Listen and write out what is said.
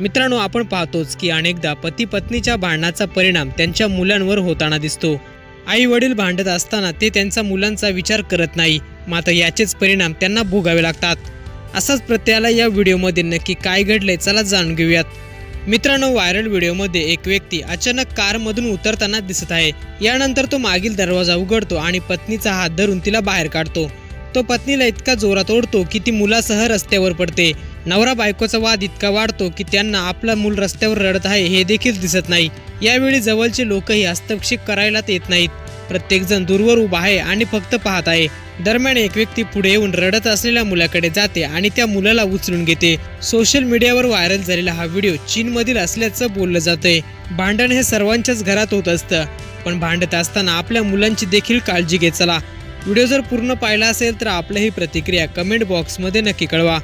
मित्रांनो आपण पाहतोच की अनेकदा पती पत्नीच्या भांडणाचा परिणाम त्यांच्या मुलांवर होताना दिसतो. आई वडील भांडत असताना ते त्यांचा मुलांचा विचार करत नाही मात्र याचेच परिणाम त्यांना भोगावे लागतात. असाच प्रत्ययाला या व्हिडिओमध्ये नक्की काय घडले चला जाणून घेऊयात. मित्रांनो व्हायरल व्हिडिओमध्ये एक व्यक्ती अचानक कारमधून उतरताना दिसत आहे. यानंतर तो मागील दरवाजा उघडतो आणि पत्नीचा हात धरून तिला बाहेर काढतो. तो पत्नीला इतका जोरात ओढतो की ती मुलासह रस्त्यावर पडते. नवरा बायकोचा वाद इतका वाढतो की त्यांना आपला मूल रस्त्यावर रडत आहे हे देखील दिसत नाही. यावेळी जवळचे लोकही हस्तक्षेप करायलाच येत नाहीत. प्रत्येक जण दूरवर उभा आहे आणि फक्त पाहत आहे. दरम्यान एक व्यक्ती पुढे येऊन रडत असलेल्या मुलाकडे जाते आणि त्या मुलाला उचलून घेते. सोशल मीडियावर व्हायरल झालेला हा व्हिडिओ चीनमधील असल्याचं बोललं जातंय. भांडण हे सर्वांच्याच घरात होत असतं. पण भांडत असताना आपल्या मुलांची देखील काळजी घेत चला. व्हिडिओ जर पूर्ण पाहिला असेल तर आपल्याही प्रतिक्रिया कमेंट बॉक्समध्ये नक्की कळवा.